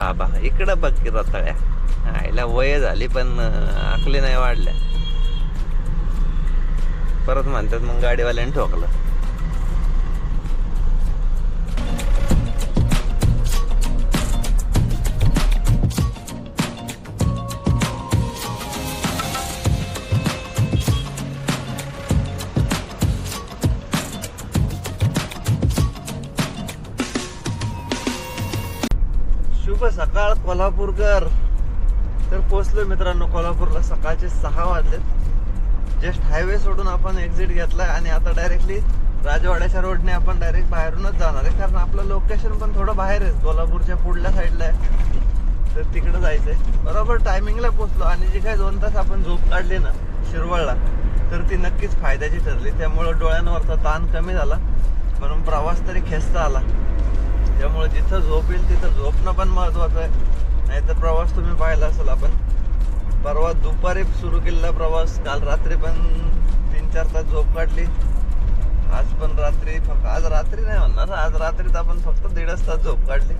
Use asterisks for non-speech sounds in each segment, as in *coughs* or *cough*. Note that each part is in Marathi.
बाबा इकडं बघ की रताळ्या. आईला वय झाली पण अं, आखली नाही वाढल्या. परत म्हणतात मग गाडीवाल्याने ठोकलं. कोल्हापूरकर. तर पोचलो मित्रांनो कोल्हापूरला. सकाळचे सहा वाजलेत. जस्ट हायवे सोडून आपण एक्झिट घेतलाय आणि आता डायरेक्टली राजवाड्याच्या रोडने आपण डायरेक्ट बाहेरूनच जाणार आहे. कारण आपलं लोकेशन पण थोडं बाहेर आहे. कोल्हापूरच्या पुढल्या साईडला आहे. तर तिकडे जायचंय. बरोबर टायमिंगला पोचलो आणि जी काही दोन तास आपण झोप काढली ना शिरवळला तर ती नक्कीच फायद्याची ठरली. त्यामुळं डोळ्यांवरचा ताण कमी झाला. म्हणून प्रवास तरी खेचता आला. त्यामुळे जिथं झोप येईल तिथं झोपणं पण महत्वाचं आहे. नाहीतर प्रवास तुम्ही पाहिला असेल आपण. परवा दुपारी सुरू केलेला प्रवास काल रात्री पण तीन चार तास झोप काढली. आज पण रात्री फक्त आज रात्री नाही म्हणणार आज रात्रीत आपण फक्त दीडच तास झोप काढली.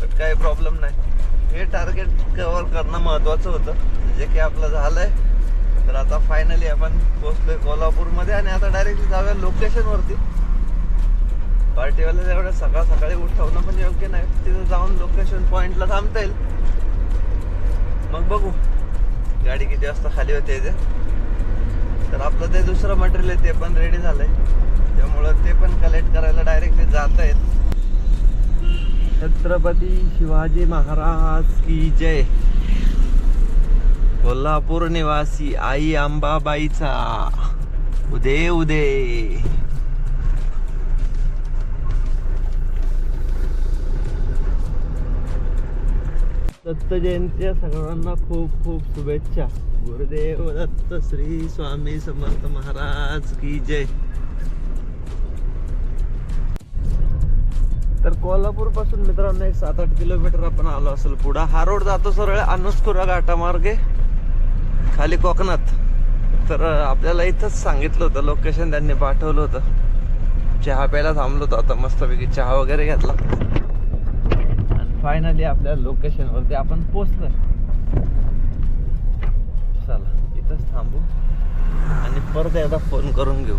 तर काही प्रॉब्लेम नाही. हे टार्गेट कवर करणं महत्त्वाचं होतं. जे की आपलं झालंय. तर आता फायनली आपण पोहोचलोय कोल्हापूरमध्ये आणि आता डायरेक्टली जाऊया लोकेशनवरती पार्टीवाले एवढं सकाळ सकाळी उठवणं पण योग्य नाही. तिथं जाऊन लोकेशन पॉइंटला थांबता येईल. मग बघू. गाडी किती वाजता खाली होते ते तर आपलं ते दुसरं मटेरियल आहे ते पण रेडी झालंय. त्यामुळं ते पण कलेक्ट करायला डायरेक्टली जात आहेत छत्रपती शिवाजी महाराज की जय. कोल्हापूर निवासी आई आंबाबाईचा उदे उदे. दत्त जयंतीच्या सगळ्यांना खूप खूप शुभेच्छा. गुरुदेव दत्त श्री स्वामी समर्थ महाराज की जय. तर कोल्हापूरपासून मित्रांनो एक सात आठ किलोमीटर आपण आलो असेल पुढं. हा रोड जातो सरळ अनुस्कुरा घाटामार्गे खाली कोकणात. तर आपल्याला इथंच सांगितलं होतं लोकेशन त्यांनी पाठवलं होतं. चहा प्यायला थांबलो होतो आता मस्तपैकी चहा वगैरे घेतला. फायनली आपल्या लोकेशन वरती आपण पोचलो चला इथंच थांबू आणि परत एकदा फोन करून घेऊ.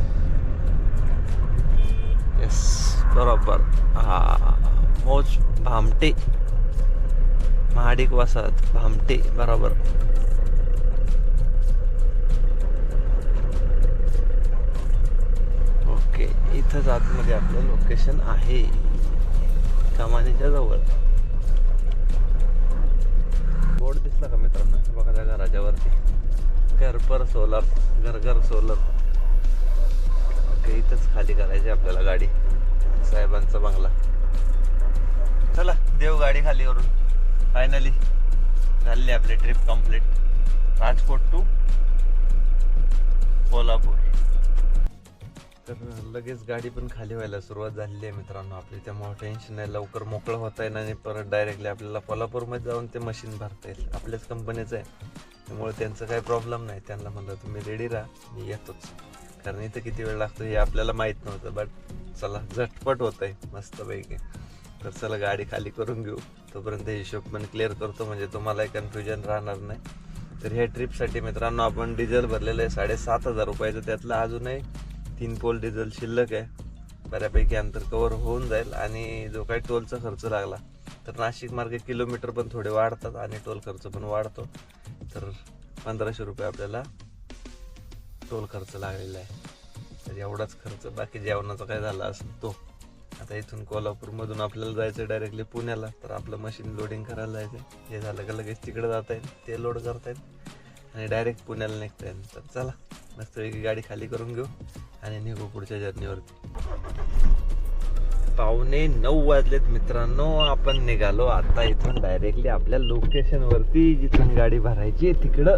येस बरोबर. हा मोज भामटे. महाडिक वसाहत भामटे बरोबर. ओके इथंच आतमध्ये आपलं लोकेशन आहे. कमानीच्या जवळ. बोर्ड दिसला का मित्रांनो? बघा त्या घराच्यावरती. घरपर सोलर घर घर सोलर ओके इथंच खाली करायची आपल्याला गाडी. साहेबांचा बंगला. चला देव गाडी खाली वरून फायनली झाली आपली trip complete Rajkot to Kolhapur तर लगेच गाडी पण खाली व्हायला सुरुवात झालेली आहे मित्रांनो. आपली त्यामुळे टेन्शन नाही लवकर मोकळं होता येईल आणि परत डायरेक्टली आपल्याला कोल्हापूरमध्ये जाऊन ते मशीन भरता येईल. आपल्याच कंपनीचं आहे. त्यामुळे त्यांचं काही प्रॉब्लेम नाही. त्यांना म्हणलं तुम्ही रेडी राहा. मी येतोच. कारण इथं किती वेळ लागतो हे आपल्याला माहीत नव्हतं. बट चला झटपट होत आहे मस्तपैकी. तर चला गाडी खाली करून घेऊ. तोपर्यंत हिशोब पण क्लिअर करतो. म्हणजे तुम्हालाही कन्फ्युजन राहणार नाही. तर ह्या ट्रिपसाठी मित्रांनो आपण डिझेल भरलेलं आहे साडेसात हजार रुपयाचं. त्यातलं अजूनही तीन पोल डिझेल शिल्लक आहे. बऱ्यापैकी अंतर कव्हर होऊन जाईल. आणि जो काही टोलचा खर्च लागला तर नाशिक मार्गे किलोमीटर पण थोडे वाढतात आणि टोल खर्च पण वाढतो. तर पंधराशे रुपये आपल्याला टोल खर्च लागलेला आहे. तर एवढाच खर्च. बाकी जेवणाचा काय झाला असेल तो. आता इथून कोल्हापूरमधून आपल्याला जायचं डायरेक्टली पुण्याला. तर आपलं मशीन लोडिंग करायला जायचं हे झालं का लगेच तिकडे जाता येईल. ते लोड करता येईल. आणि डायरेक्ट पुण्याला निघता येईल. तर चला मस्त गाडी खाली करून घेऊ. आणि निघू पुढच्या जर्नीवरती. पावणे नऊ वाजलेत मित्रांनो. आपण निघालो आता इथून डायरेक्टली आपल्या लोकेशन वरती. जिथून गाडी भरायची आहे तिकडं.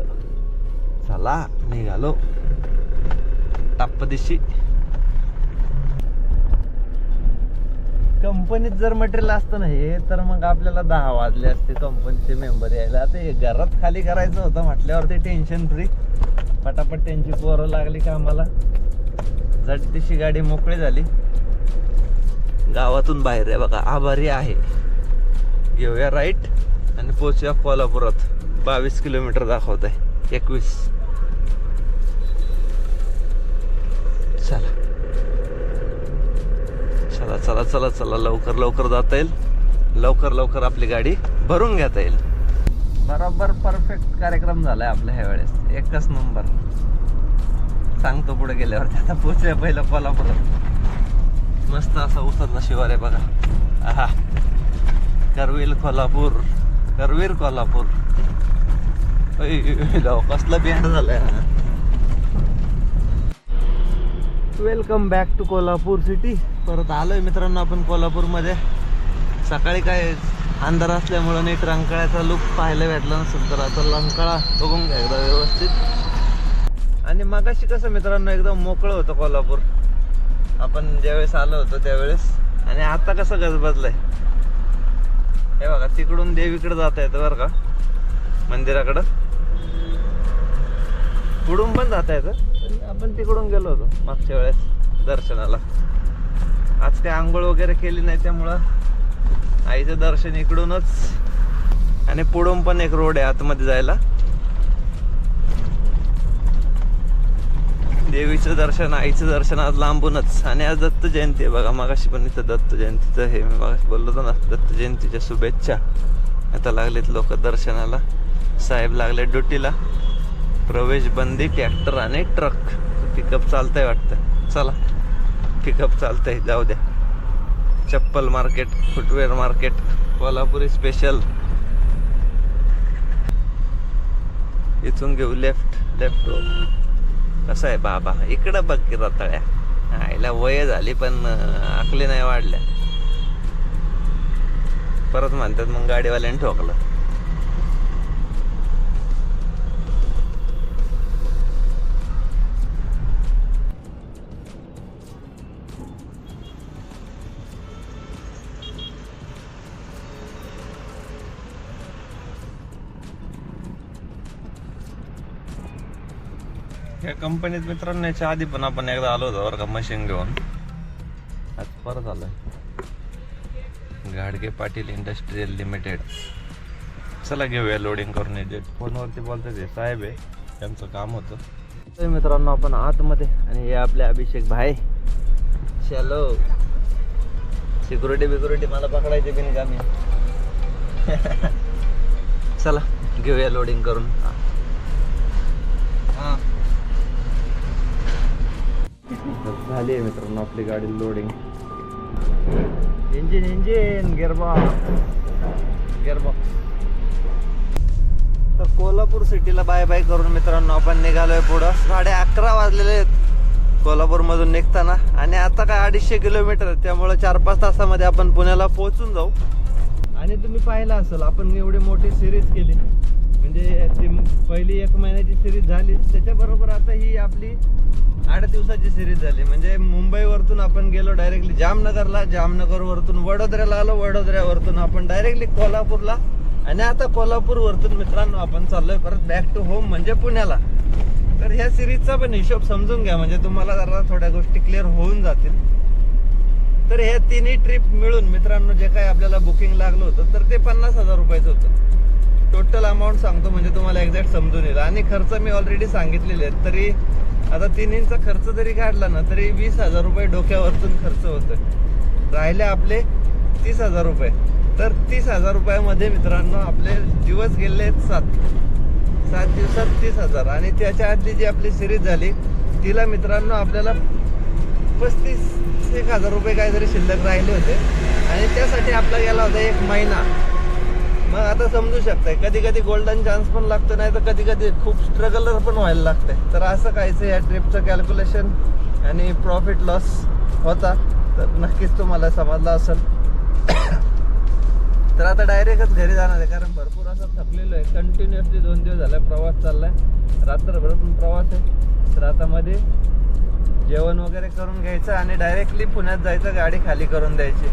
चला निघालो. टाप्प दिशी कंपनीत जर मटेरियल असतं ना हे तर मग आपल्याला दहा वाजले असते कंपनीचे मेंबर यायला. आता हे घरात खाली करायचं होतं म्हटल्यावरती टेन्शन फ्री पटापट त्यांची पोरं लागली का आम्हाला झटतीशी गाडी मोकळी झाली. गावातून बाहेर आहे बघा आभारी आहे. घेऊया राईट आणि पोचूया कोल्हापुरात. बावीस किलोमीटर दाखवत आहे एकवीस. चला. चला चला चला चला लवकर लवकर जाता येईल. लवकर लवकर आपली गाडी भरून घेता येईल. बरोबर परफेक्ट कार्यक्रम झालाय आपल्या ह्या वेळेस. एकच नंबर सांगतो पुढे गेल्यावर. आता पोचूया पहिलं कोल्हापुरात मस्त असा उसाचा शिवार आहे बघा. आहा. करवील कोल्हापूर. करवीर कोल्हापूर. ओय, कसला बँड झालाय welcome back to Kolhapur city परत आलोय मित्रांनो आपण कोल्हापूरमध्ये. सकाळी काय अंधार असल्यामुळं नीट रंकाळ्याचा लुक पाहायला भेटला नसेल तर आता रंकाळा बघून घ्या एकदा व्यवस्थित. आणि मगाशी कसं मित्रांनो एकदम मोकळं होतं कोल्हापूर. आपण ज्यावेळेस आलो होतो त्यावेळेस. आणि आता कसं गजबजलंय. हे बघा तिकडून देवीकडे जाता येतं बरं का मंदिराकडं. पुढून पण जाता येतं आपण तिकडून गेलो होतो मागच्या वेळेस दर्शनाला. आज काय आंघोळ वगैरे केली नाही त्यामुळं आईचं दर्शन इकडूनच. आणि पुढून पण एक रोड आहे आतमध्ये जायला. देवीचं दर्शन आईचं दर्शन आज लांबूनच. आणि आज दत्त जयंती आहे. बघा मागाशी पण इथं दत्त जयंतीचं हे मी मागाशी बोललो होतो ना दत्त जयंतीच्या शुभेच्छा. आता लागलेत लोक दर्शनाला. साहेब लागले ड्युटीला. प्रवेश बंदी ट्रॅक्टर आणि ट्रक. पिकअप चालतंय वाटतं. चला पिकअप चालतंय. जाऊ द्या. चप्पल market footwear market Kolhapuri special इथून घेऊ लेफ्ट लेफ्ट कसं आहे बाबा इकडं बघ की रताळ्या. आईला वय झाली पण आकली नाही वाढल्या. परत म्हणतात मग गाडीवाल्याने ठोकलं. या कंपनीत मित्रांनो याच्या आधी पण आपण एकदा आलो होतो बरं का मशीन घेऊन. आज परत आलोय. गाडगे पाटील इंडस्ट्रीयल लिमिटेड चला घेऊया लोडिंग करून येते फोनवरती बोलतात ते साहेब आहे त्यांचं काम होतं. मित्रांनो आपण आतमध्ये आणि हे आपले अभिषेक भाई. शॅलो सिक्युरिटी बिक्युरिटी मला पकडायची बिनकामी. *laughs* चला घेऊया लोडिंग करून. हा. झाली आहे मित्रांनो आपली गाडी loading engine engine gearbox gearbox तर कोल्हापूर सिटीला बाय बाय करून मित्रांनो आपण निघालोय पुढं. साडे अकरा वाजलेले आहेत. कोल्हापूरमधून निघताना. आणि आता काय अडीचशे किलोमीटर आहे, त्यामुळे चार पाच तासामध्ये आपण पुण्याला पोहोचून जाऊ. आणि तुम्ही पाहिलं असेल आपण एवढी मोठी सिरीज केली. म्हणजे ती पहिली एक महिन्याची सिरीज झाली. त्याच्याबरोबर आता ही आपली आठ दिवसाची सिरीज झाली. म्हणजे मुंबईवरतून आपण गेलो डायरेक्टली जामनगरला. जामनगरवरतून वडोदऱ्याला आलो. वडोदऱ्यावरतून आपण डायरेक्टली कोल्हापूरला. आणि आता कोल्हापूरवरतून मित्रांनो आपण चाललोय परत बॅक टू होम म्हणजे पुण्याला. तर ह्या सिरीजचा पण हिशोब समजून घ्या. म्हणजे तुम्हाला जरा थोड्या गोष्टी क्लिअर होऊन जातील. तर हे तिन्ही ट्रिप मिळून मित्रांनो जे काही आपल्याला बुकिंग लागलं होतं तर ते पन्नास हजार रुपयाचं होतं. टोटल अमाऊंट सांगतो म्हणजे तुम्हाला एक्झॅक्ट समजून येईल. आणि खर्च मी ऑलरेडी सांगितलेले आहेत तरी आता तिन्हींचा खर्च जरी काढला ना तरी वीस हजार रुपये डोक्यावरतून खर्च होतो राहिले आपले तीस हजार रुपये. तर तीस हजार रुपयामध्ये मित्रांनो आपले दिवस गेले आहेत सात. सात दिवसात तीस हजार. आणि त्याच्या आधी जी आपली सिरीज झाली तिला मित्रांनो आपल्याला पस्तीस एक हजार रुपये काहीतरी शिल्लक राहिले होते. आणि त्यासाठी आपला गेला होता एक महिना. मग आता समजू शकताय कधी कधी गोल्डन चान्स पण लागतो नाही तर कधी कधी खूप स्ट्रगलर पण व्हायला लागतंय तर असं कायचं या ट्रिपचं कॅल्क्युलेशन आणि प्रॉफिट लॉस होता. तर नक्कीच तुम्हाला समजला असेल. *coughs* तर आता डायरेक्टच घरी जाणार आहे कारण भरपूर असं थकलेलो आहे. कंटिन्युअसली दोन दिवस झाला प्रवास चाललाय. रात्रभर पण प्रवास आहे. तर आता मध्ये जेवण वगैरे करून घ्यायचं आणि डायरेक्टली पुण्यात जायचं गाडी खाली करून द्यायची.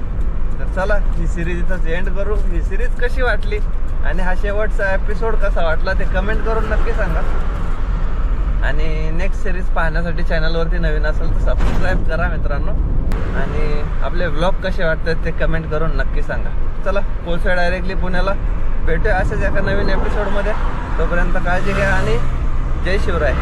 तर चला ही सिरीज इथंच एंड करू. ही सिरीज कशी वाटली? आणि हा शेवटचा एपिसोड कसा वाटला ते कमेंट करून नक्की सांगा. आणि नेक्स्ट सिरीज पाहण्यासाठी चॅनलवरती नवीन असेल तर सबस्क्राईब करा मित्रांनो. आणि आपले व्लॉग कसे वाटतात ते कमेंट करून नक्की सांगा. चला पोहोचूया डायरेक्टली पुण्याला. भेटूया असेच एका नवीन एपिसोडमध्ये तोपर्यंत काळजी घ्या आणि जय शिवराय.